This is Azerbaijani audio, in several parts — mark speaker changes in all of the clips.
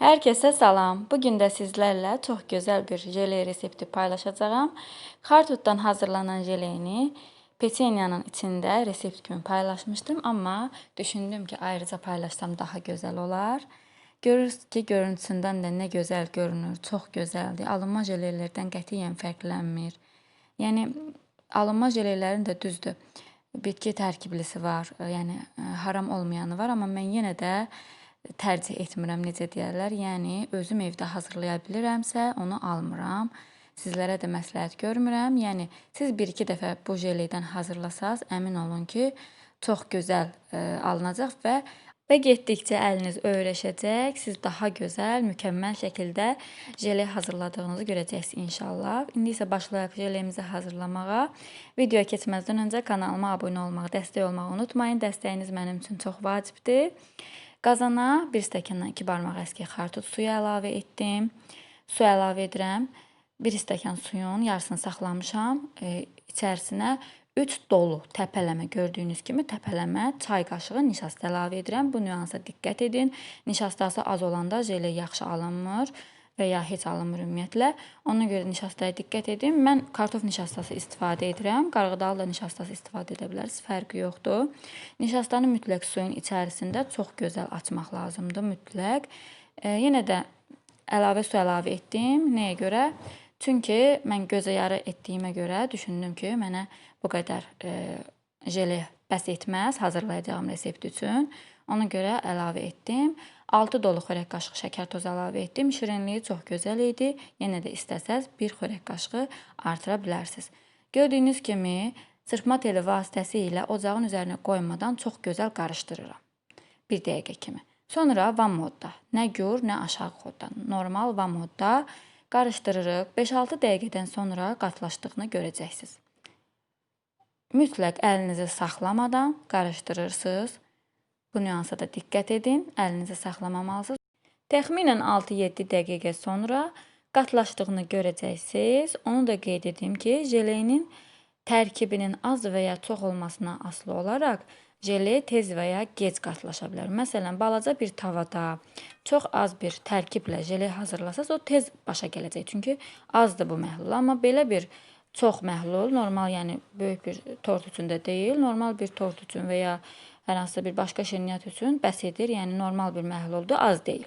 Speaker 1: Hər kəsə salam. Bu gün də sizlərlə çox gözəl bir jele resepti paylaşacağam. Xartutdan hazırlanan jeleni peçenyanın içində resept kimi paylaşmışdım, amma düşündüm ki, ayrıca paylaşsam daha gözəl olar. Görürsüz ki, görüntüsündən də nə gözəl görünür, çox gözəldir. Alınma jelelərdən qətiyyən fərqlənmir. Yəni alınma jelelerin də düzdür. Bitki tərkiblisi var, yəni haram olmayanı var, amma mən yenə də tərcih etmirəm, necə deyərlər. Yəni özüm evdə hazırlaya bilirəmsə, onu almıram. Sizlərə də məsləhət görmürəm. Yəni siz 1-2 dəfə bu jeledən hazırlasaz, əmin olun ki, çox gözəl ə, alınacaq və və getdikcə əliniz öyrəşəcək. Siz daha gözəl, mükəmməl şəkildə jele hazırladığınızı görəcəksiniz inşallah. İndi isə başlayaq jelemizi hazırlamağa. Videoya keçməzdən öncə kanalıma abunə olmağı, dəstək olmağı unutmayın. Dəstəyiniz mənim üçün çox vacibdir. Qazana 1 stəkandan 2 barmaq əski xartut suyu əlavə etdim. Su əlavə edirəm. 1 stəkan suyun yarısını saxlamışam. E, içərisinə 3 dolu təpələmə gördüyünüz kimi təpələmə çay qaşığı nişasta əlavə edirəm. Bu nüansa diqqət edin. Nişastası az olanda jele yaxşı alınmır və ya heç alınmır ümumiyyətlə. Ona görə nişastaya diqqət edin. Mən kartof nişastası istifadə edirəm. Qarğıdalı da nişastası istifadə edə bilərsiniz. Fərqi yoxdur. Nişastanı mütləq suyun içərisində çox gözəl açmaq lazımdır, mütləq. E, yenə də əlavə su əlavə etdim. Nəyə görə? Çünki mən gözəyarı etdiyimə görə düşündüm ki, mənə bu qədər e, jele bəs etməz hazırlayacağım resept üçün. Ona görə əlavə etdim. 6 dolu xörək qaşığı şəkər tozu əlavə etdim. Şirinliyi çox gözəl idi. Yenə də istəsəz 1 xörək qaşığı artıra bilərsiniz. Gördüyünüz kimi çırpma teli vasitəsilə ocağın üzərinə qoymadan çox gözəl qarışdırıram. 1 dəqiqə kimi. Sonra van modda, nə gür, nə aşağı xodda, normal van modda qarışdırırıq. 5-6 dəqiqədən sonra qatlaşdığını görəcəksiniz. Mütləq əlinizi saxlamadan qarışdırırsınız. Bu nüansa da diqqət edin, əlinizi saxlamamalısınız. Təxminən 6-7 dəqiqə sonra qatlaşdığını görəcəksiniz. Onu da qeyd edim ki, jelenin tərkibinin az və ya çox olmasına asılı olaraq jele tez və ya gec qatlaşa bilər. Məsələn, balaca bir tavada çox az bir tərkiblə jele hazırlasaz, o tez başa gələcək. Çünki azdır bu məhlul. Amma belə bir çox məhlul, normal, yəni böyük bir tort üçün də deyil, normal bir tort üçün və ya hər hansısa bir başqa şirniyyat üçün bəs edir. Yəni normal bir məhluldur, az deyil.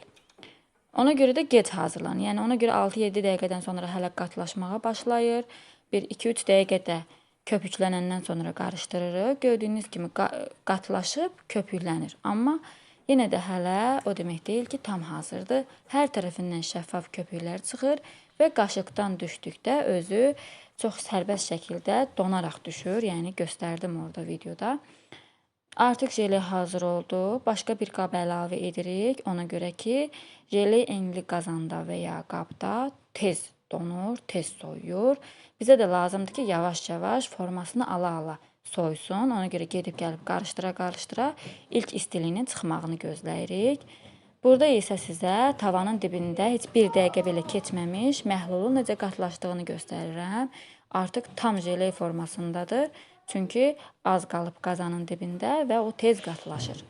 Speaker 1: Ona görə də gec hazırlanır. Yəni ona görə 6-7 dəqiqədən sonra hələ qatlaşmağa başlayır. Bir 2-3 dəqiqədə köpüklənəndən sonra qarışdırırıq. Gördüyünüz kimi qatlaşıb köpüklənir. Amma yenə də hələ o demək deyil ki, tam hazırdır. Hər tərəfindən şəffaf köpüklər çıxır və qaşıqdan düşdükdə özü çox sərbəst şəkildə donaraq düşür. Yəni göstərdim orada videoda. Artıq jele hazır oldu. Başqa bir qab əlavə edirik. Ona görə ki, jele enli qazanda və ya qabda tez donur, tez soyuyur. Bizə də lazımdır ki, yavaş-yavaş formasını ala-ala soysun. Ona görə gedib gəlib qarışdıra-qarışdıra ilk istiliyinin çıxmağını gözləyirik. Burada isə sizə tavanın dibində heç bir dəqiqə belə keçməmiş məhlulun necə qatlaşdığını göstərirəm. Artıq tam jele formasındadır. Çünki az qalıb qazanın dibində və o tez qatlaşır.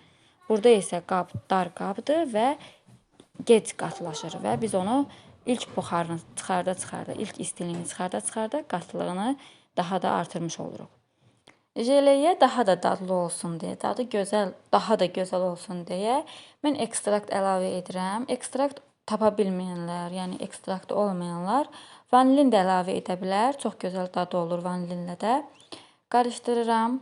Speaker 1: Burada isə qab dar qabdır və gec qatlaşır və biz onu ilk buxarını çıxarda-çıxarda, ilk istiliyini çıxarda-çıxarda qatılığını daha da artırmış oluruq. Jeleyə daha da dadlı olsun deyə, dadı gözəl, daha da gözəl olsun deyə mən ekstrakt əlavə edirəm. Ekstrakt tapa bilməyənlər, yəni ekstrakt olmayanlar vanilin də əlavə edə bilər. Çox gözəl dadı olur vanilinlə də qarışdırıram.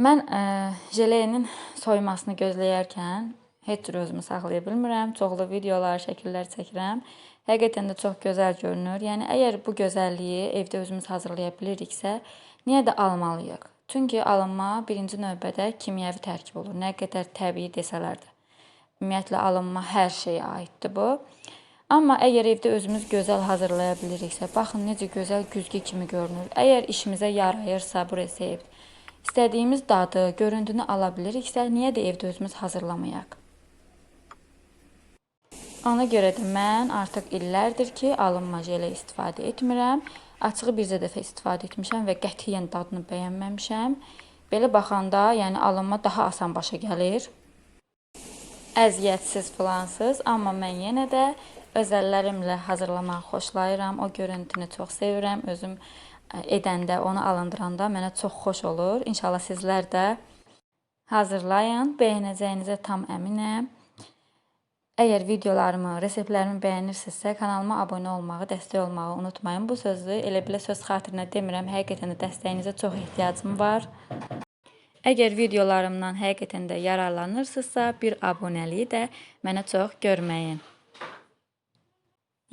Speaker 1: Mən ə, e, jelenin soymasını gözləyərkən heç cür özümü saxlaya bilmirəm. Çoxlu videolar, şəkillər çəkirəm. Həqiqətən də çox gözəl görünür. Yəni əgər bu gözəlliyi evdə özümüz hazırlaya biliriksə, niyə də almalıyıq? Çünki alınma birinci növbədə kimyəvi tərkib olur. Nə qədər təbii desələr də. Ümumiyyətlə alınma hər şeyə aiddir bu. Amma əgər evdə özümüz gözəl hazırlaya biliriksə, baxın necə gözəl güzgü kimi görünür. Əgər işimizə yarayırsa bu resept, istədiyimiz dadı, görüntünü ala biliriksə, niyə də evdə özümüz hazırlamayaq? Ona görə də mən artıq illərdir ki, alınma jele istifadə etmirəm. Açığı bircə dəfə istifadə etmişəm və qətiyyən dadını bəyənməmişəm. Belə baxanda, yəni alınma daha asan başa gəlir. əziyyətsiz filansız, amma mən yenə də öz əllərimlə hazırlamağı xoşlayıram. O görüntünü çox sevirəm. Özüm edəndə, onu alındıranda mənə çox xoş olur. İnşallah sizlər də hazırlayın. Bəyənəcəyinizə tam əminəm. Əgər videolarımı, reseptlərimi bəyənirsinizsə, kanalıma abunə olmağı, dəstək olmağı unutmayın. Bu sözü elə belə söz xatirinə demirəm. Həqiqətən də dəstəyinizə çox ehtiyacım var. Əgər videolarımdan həqiqətən də yararlanırsınızsa, bir abunəliyi də mənə çox görməyin.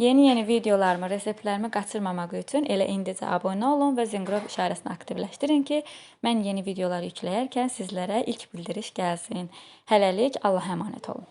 Speaker 1: Yeni-yeni videolarımı, reseptlərimi qaçırmamaq üçün elə indicə abunə olun və zınqrov işarəsini aktivləşdirin ki, mən yeni videolar yükləyərkən sizlərə ilk bildiriş gəlsin. Hələlik Allaha əmanət olun.